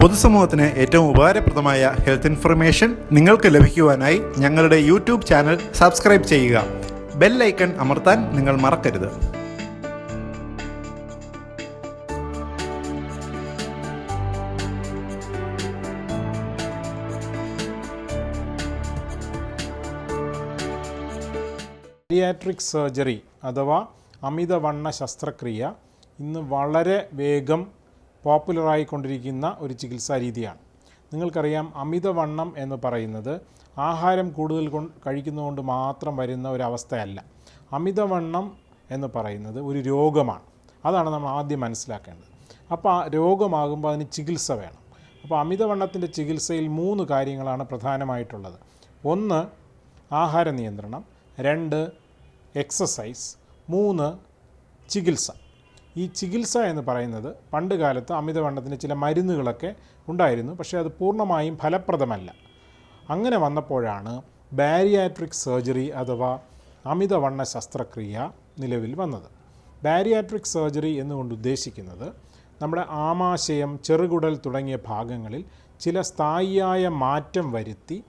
പൊതുസമൂഹത്തിന് ഏറ്റവും ഉപകാരപ്രദമായ ഹെൽത്ത് ഇൻഫർമേഷൻ നിങ്ങൾക്ക് ലഭിക്കുവാനായി ഞങ്ങളുടെ യൂട്യൂബ് ചാനൽ സബ്സ്ക്രൈബ് ചെയ്യുക. ബെൽ ഐക്കൺ അമർത്താൻ നിങ്ങൾ മറക്കരുത്. ബിയാട്രിക് സർജറി അഥവാ അമിതവണ്ണ ശസ്ത്രക്രിയ ഇന്ന് വളരെ വേഗം പോപ്പുലറായിക്കൊണ്ടിരിക്കുന്ന ഒരു ചികിത്സാ രീതിയാണ്. നിങ്ങൾക്കറിയാം അമിതവണ്ണം എന്ന് പറയുന്നത് ആഹാരം കൂടുതൽ കൊണ്ട് കഴിക്കുന്നതുകൊണ്ട് മാത്രം വരുന്ന ഒരു അവസ്ഥയല്ല. അമിതവണ്ണം എന്ന് പറയുന്നത് ഒരു രോഗമാണ്. അതാണ് നമ്മൾ ആദ്യം മനസ്സിലാക്കേണ്ടത്. അപ്പോൾ ആ രോഗമാകുമ്പോൾ അതിന് ചികിത്സ വേണം. അപ്പോൾ അമിതവണ്ണത്തിന്റെ ചികിത്സയിൽ മൂന്ന് കാര്യങ്ങളാണ് പ്രധാനമായിട്ടുള്ളത്. ഒന്ന് ആഹാര നിയന്ത്രണം. രണ്ട് എക്സസൈസ്. മൂന്ന് ചികിത്സ. ഈ ചികിത്സ എന്ന് പറയുന്നത് പണ്ട് കാലത്ത് അമിതവണ്ണത്തിന് ചില മരുന്നുകളൊക്കെ ഉണ്ടായിരുന്നു. പക്ഷേ അത് പൂർണമായും ഫലപ്രദമല്ല. അങ്ങനെ വന്നപ്പോഴാണ് ബാരിയാട്രിക് സർജറി അഥവാ അമിതവണ്ണ ശസ്ത്രക്രിയ നിലവിൽ വന്നത്. ബാരിയാട്രിക് സർജറി എന്നുകൊണ്ട് ഉദ്ദേശിക്കുന്നത് നമ്മുടെ ആമാശയം ചെറുകുടൽ തുടങ്ങിയ ഭാഗങ്ങളിൽ ചില സ്ഥായിയായ മാറ്റം വരുത്തി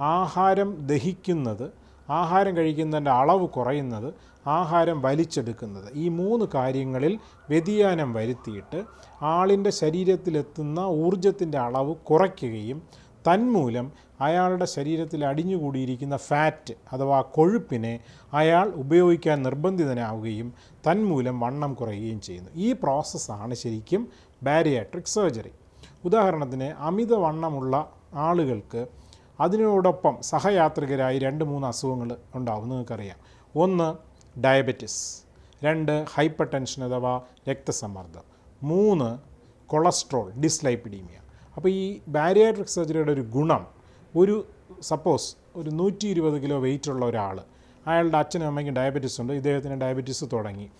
ആഹാരം ദഹിക്കുന്നത് ആഹാരം കഴിക്കുന്നതിന്റെ അളവ് കുറയുന്നത് ആഹാരം വലിച്ചെടുക്കുന്നത്. ഈ മൂന്ന് കാര്യങ്ങളിൽ വ്യതിയാനം വരുത്തിയിട്ട് ആളിന്റെ ശരീരത്തിലെത്തുന്ന ഊർജത്തിന്റെ അളവ് കുറയ്ക്കുകയും തന്മൂലം അയാളുടെ ശരീരത്തിൽ അടിഞ്ഞുകൂടിയിരിക്കുന്ന ഫാറ്റ് അഥവാ കൊഴുപ്പിനെ അയാൾ ഉപയോഗിക്കാൻ നിർബന്ധിതനാവുകയും തന്മൂലം വണ്ണം കുറയുകയും ചെയ്യുന്നു. ഈ പ്രോസസ്സാണ് ശരിക്കും ബാരിയാട്രിക് സർജറി. ഉദാഹരണത്തിന് അമിതവണ്ണമുള്ള ആളുകൾക്ക് അതിനോടൊപ്പം സഹയാത്രികരായി രണ്ട് മൂന്ന് അസുഖങ്ങൾ ഉണ്ടാവും. നിങ്ങൾക്കറിയാം. ഒന്ന് ഡയബറ്റിസ് രണ്ട് ഹൈപ്പർ ടെൻഷൻ അഥവാ രക്തസമ്മർദ്ദം മൂന്ന് കൊളസ്ട്രോൾ ഡിസ്ലൈപ്പിഡീമിയ അപ്പോൾ ഈ ബാരിയാട്രിക് സർജറിയുടെ ഒരു ഗുണം ഒരു സപ്പോസ് ഒരു നൂറ്റി ഇരുപത് കിലോ വെയിറ്റ് ഉള്ള ഒരാൾ അയാളുടെ അച്ഛനും അമ്മയ്ക്കും ഡയബറ്റിസ് ഉണ്ട് ഇദ്ദേഹത്തിന് ഡയബറ്റിസ് തുടങ്ങി.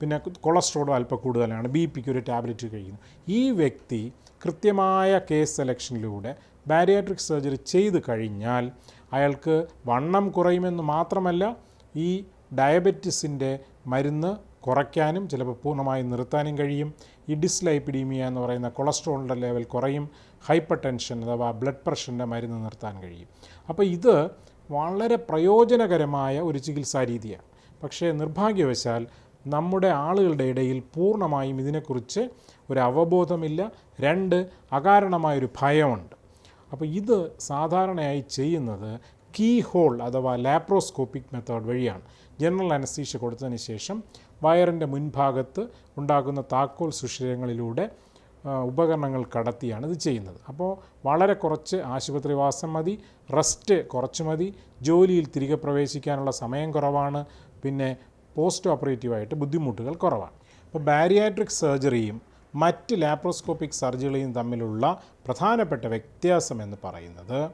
പിന്നെ കൊളസ്ട്രോളും അല്പം കൂടുതലാണ് ബി പിക്ക് ഒരു ടാബ്ലറ്റ് കഴിക്കുന്നു ഈ വ്യക്തി കൃത്യമായ കേസ് സെലക്ഷനിലൂടെ ബാരിയാട്രിക് സർജറി ചെയ്ത് കഴിഞ്ഞാൽ അയാൾക്ക് വണ്ണം കുറയുമെന്ന് മാത്രമല്ല ഈ ഡയബറ്റിസിന്റെ മരുന്ന് കുറയ്ക്കാനും ചിലപ്പോൾ പൂർണമായും നിർത്താനും കഴിയും. ഈ ഡിസ്ലൈപ്പിഡീമിയ എന്ന് പറയുന്ന കൊളസ്ട്രോളിന്റെ ലെവൽ കുറയും. ഹൈപ്പർ ടെൻഷൻ അഥവാ ബ്ലഡ് പ്രഷറിന്റെ മരുന്ന് നിർത്താൻ കഴിയും. അപ്പോൾ ഇത് വളരെ പ്രയോജനകരമായ ഒരു ചികിത്സാ രീതിയാണ്. പക്ഷേ നിർഭാഗ്യവശാൽ നമ്മുടെ ആളുകളുടെ ഇടയിൽ പൂർണമായും ഇതിനെക്കുറിച്ച് ഒരു അവബോധമില്ല. രണ്ട് അകാരണമായൊരു ഭയമുണ്ട്. അപ്പോൾ ഇത് സാധാരണയായി ചെയ്യുന്നത് കീ ഹോൾ അഥവാ ലാപ്രോസ്കോപ്പിക് മെത്തേഡ് വഴിയാണ്. ജനറൽ അനസ്തീഷ്യ കൊടുത്തതിന് ശേഷം വയറിന്റെ മുൻഭാഗത്ത് ഉണ്ടാകുന്ന താക്കോൽ സുഷിരങ്ങളിലൂടെ ഉപകരണങ്ങൾ കടത്തിയാണ് ഇത് ചെയ്യുന്നത്. അപ്പോൾ വളരെ കുറച്ച് ആശുപത്രിവാസം മതി റെസ്റ്റ് കുറച്ച് മതി ജോലിയിൽ തിരികെ പ്രവേശിക്കാനുള്ള സമയം കുറവാണ് പിന്നെ പോസ്റ്റ് ഓപ്പറേറ്റീവായിട്ട് ബുദ്ധിമുട്ടുകൾ കുറവാണ്. അപ്പോൾ ബാരിയാട്രിക് സർജറിയും മറ്റ് ലാപ്രോസ്കോപ്പിക് സർജറികളെയും തമ്മിലുള്ള പ്രധാനപ്പെട്ട വ്യത്യാസം എന്ന് പറയുന്നത്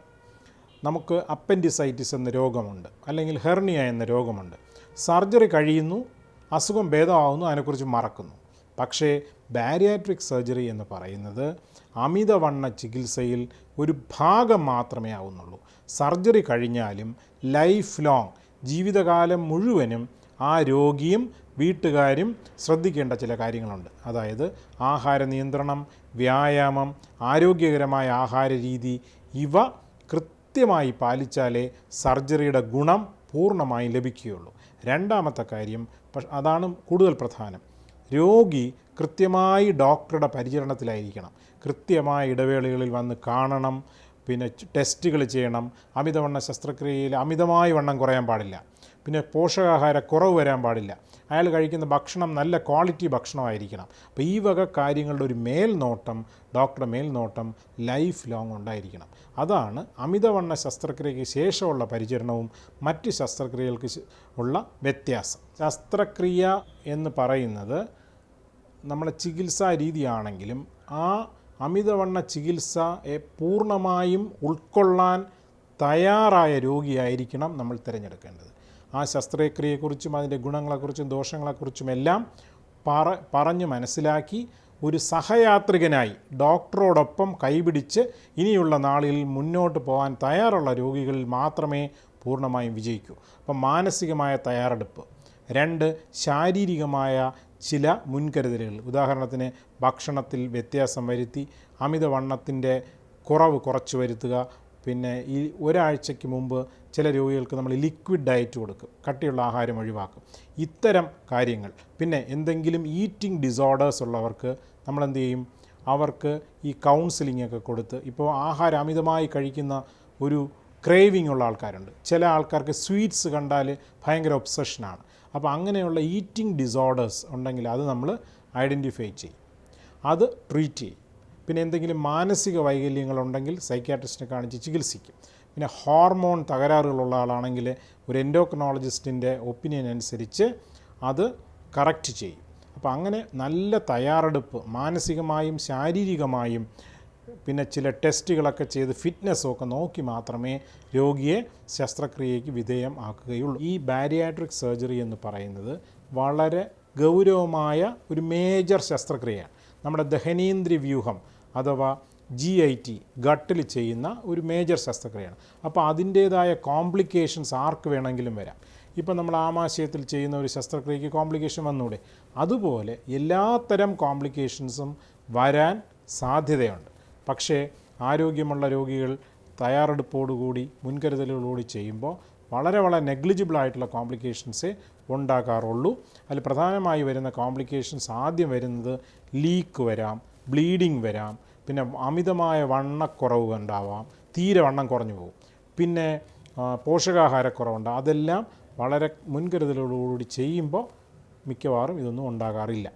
നമുക്ക് അപ്പൻഡിസൈറ്റിസ് എന്ന രോഗമുണ്ട് അല്ലെങ്കിൽ ഹെർണിയ എന്ന രോഗമുണ്ട്. സർജറി കഴിയുന്നു അസുഖം ഭേദമാവുന്നു അതിനെക്കുറിച്ച് മറക്കുന്നു. പക്ഷേ ബാരിയാട്രിക് സർജറി എന്ന് പറയുന്നത് അമിതവണ്ണ ചികിത്സയിൽ ഒരു ഭാഗം മാത്രമേ ആവുന്നുള്ളൂ. സർജറി കഴിഞ്ഞാലും ലൈഫ് ലോങ് ജീവിതകാലം മുഴുവനും ആ രോഗിയും വീട്ടുകാരും ശ്രദ്ധിക്കേണ്ട ചില കാര്യങ്ങളുണ്ട്. അതായത് ആഹാര നിയന്ത്രണം വ്യായാമം ആരോഗ്യകരമായ ആഹാര രീതി ഇവ കൃത്യമായി പാലിച്ചാലേ സർജറിയുടെ ഗുണം പൂർണമായി ലഭിക്കുകയുള്ളൂ. രണ്ടാമത്തെ കാര്യം അതാണ് കൂടുതൽ പ്രധാനം. രോഗി കൃത്യമായി ഡോക്ടറുടെ പരിചരണത്തിലായിരിക്കണം. കൃത്യമായ ഇടവേളകളിൽ വന്ന് കാണണം പിന്നെ ടെസ്റ്റുകൾ ചെയ്യണം. അമിതവണ്ണ ശസ്ത്രക്രിയയിൽ അമിതമായി വണ്ണം കുറയാൻ പാടില്ല. പിന്നെ പോഷകാഹാര കുറവ് വരാൻ പാടില്ല. അയാൾ കഴിക്കുന്ന ഭക്ഷണം നല്ല ക്വാളിറ്റി ഭക്ഷണമായിരിക്കണം. അപ്പോൾ ഈ വക കാര്യങ്ങളുടെ ഒരു മേൽനോട്ടം ഡോക്ടറുടെ മേൽനോട്ടം ലൈഫ് ലോങ് ഉണ്ടായിരിക്കണം. അതാണ് അമിതവണ്ണ ശസ്ത്രക്രിയയ്ക്ക് ശേഷമുള്ള പരിചരണവും മറ്റ് ശസ്ത്രക്രിയകൾക്ക് ഉള്ള വ്യത്യാസം. ശസ്ത്രക്രിയ എന്ന് പറയുന്നത് നമ്മളെ ചികിത്സാ രീതിയാണെങ്കിലും ആ അമിതവണ്ണ ചികിത്സയെ പൂർണമായും ഉൾക്കൊള്ളാൻ തയ്യാറായ രോഗിയായിരിക്കണം നമ്മൾ തിരഞ്ഞെടുക്കേണ്ടത്. ആ ശസ്ത്രക്രിയയെക്കുറിച്ചും അതിന്റെ ഗുണങ്ങളെക്കുറിച്ചും ദോഷങ്ങളെക്കുറിച്ചും എല്ലാം പറ പറഞ്ഞ് മനസ്സിലാക്കി ഒരു സഹയാത്രികനായി ഡോക്ടറോടൊപ്പം കൈപിടിച്ച് ഇനിയുള്ള നാളിൽ മുന്നോട്ട് പോകാൻ തയ്യാറുള്ള രോഗികളിൽ മാത്രമേ പൂർണമായും വിജയിക്കൂ. അപ്പം മാനസികമായ തയ്യാറെടുപ്പ്. രണ്ട് ശാരീരികമായ ചില മുൻകരുതലുകൾ. ഉദാഹരണത്തിന് ഭക്ഷണത്തിൽ വ്യത്യാസം വരുത്തി അമിതവണ്ണത്തിന്റെ കുറവ് കുറച്ച് വരുത്തുക പിന്നെ ഈ ഒരാഴ്ചയ്ക്ക് മുമ്പ് ചില രോഗികൾക്ക് നമ്മൾ ലിക്വിഡ് ഡയറ്റ് കൊടുക്കും. കട്ടിയുള്ള ആഹാരം ഒഴിവാക്കും. ഇത്തരം കാര്യങ്ങൾ. പിന്നെ എന്തെങ്കിലും ഈറ്റിംഗ് ഡിസോർഡേഴ്സ് ഉള്ളവർക്ക് നമ്മൾ എന്ത് ചെയ്യും? അവർക്ക് ഈ കൗൺസിലിംഗ് ഒക്കെ കൊടുത്ത് ഇപ്പോൾ ആഹാരം അമിതമായി കഴിക്കുന്ന ഒരു ക്രേവിംഗ് ഉള്ള ആൾക്കാരുണ്ട്. ചില ആൾക്കാർക്ക് സ്വീറ്റ്സ് കണ്ടാൽ ഭയങ്കര ഒബ്സഷനാണ് അപ്പോൾ അങ്ങനെയുള്ള ഈറ്റിംഗ് ഡിസോർഡേഴ്സ് ഉണ്ടെങ്കിൽ അത് നമ്മൾ ഐഡന്റിഫൈ ചെയ്യും. അത് ട്രീറ്റ് ചെയ്യും. പിന്നെ എന്തെങ്കിലും മാനസിക വൈകല്യങ്ങളുണ്ടെങ്കിൽ സൈക്യാട്രിസ്റ്റിനെ കാണിച്ച് ചികിത്സിക്കും. പിന്നെ ഹോർമോൺ തകരാറുകളുള്ള ആളാണെങ്കിൽ ഒരു എൻഡോക്രോളജിസ്റ്റിന്റെ ഒപ്പീനിയൻ അനുസരിച്ച് അത് കറക്റ്റ് ചെയ്യും. അപ്പോൾ അങ്ങനെ നല്ല തയ്യാറെടുപ്പ് മാനസികമായും ശാരീരികമായും പിന്നെ ചില ടെസ്റ്റുകളൊക്കെ ചെയ്ത് ഫിറ്റ്നസ്സും ഒക്കെ നോക്കി മാത്രമേ രോഗിയെ ശസ്ത്രക്രിയയ്ക്ക് വിധേയം ആക്കുകയുള്ളൂ. ഈ ബാരിയാട്രിക് സർജറി എന്ന് പറയുന്നത് വളരെ ഗൗരവമായ ഒരു മേജർ ശസ്ത്രക്രിയയാണ്. നമ്മുടെ ദഹനീന്ദ്രി വ്യൂഹം അഥവാ ജി ഐ ടി ഗട്ടിൽ ചെയ്യുന്ന ഒരു മേജർ ശസ്ത്രക്രിയയാണ്. അപ്പോൾ അതിന്റേതായ കോംപ്ലിക്കേഷൻസ് ആർക്ക് വേണമെങ്കിലും വരാം. ഇപ്പം നമ്മൾ ആമാശയത്തിൽ ചെയ്യുന്ന ഒരു ശസ്ത്രക്രിയയ്ക്ക് കോംപ്ലിക്കേഷൻ വന്നൂടെ? അതുപോലെ എല്ലാത്തരം കോംപ്ലിക്കേഷൻസും വരാൻ സാധ്യതയുണ്ട്. പക്ഷേ ആരോഗ്യമുള്ള രോഗികൾ തയ്യാറെടുപ്പോടുകൂടി മുൻകരുതലുകളോട് ചെയ്യുമ്പോൾ വളരെ വളരെ നെഗ്ലിജിബിൾ ആയിട്ടുള്ള കോംപ്ലിക്കേഷൻസേ ഉണ്ടാകാറുള്ളൂ. അതിൽ പ്രധാനമായി വരുന്ന കോംപ്ലിക്കേഷൻസ് ആദ്യം വരുന്നത് ലീക്ക് വരാം. ബ്ലീഡിങ് വരാം. പിന്നെ അമിതമായ വണ്ണക്കുറവ് ഉണ്ടാവാം. തീരെ വണ്ണം കുറഞ്ഞു പോകും. പിന്നെ പോഷകാഹാരക്കുറവുണ്ട്. അതെല്ലാം വളരെ മുൻകരുതലോടുകൂടി ചെയ്യുമ്പോൾ മിക്കവാറും ഇതൊന്നും ഉണ്ടാകാറില്ല.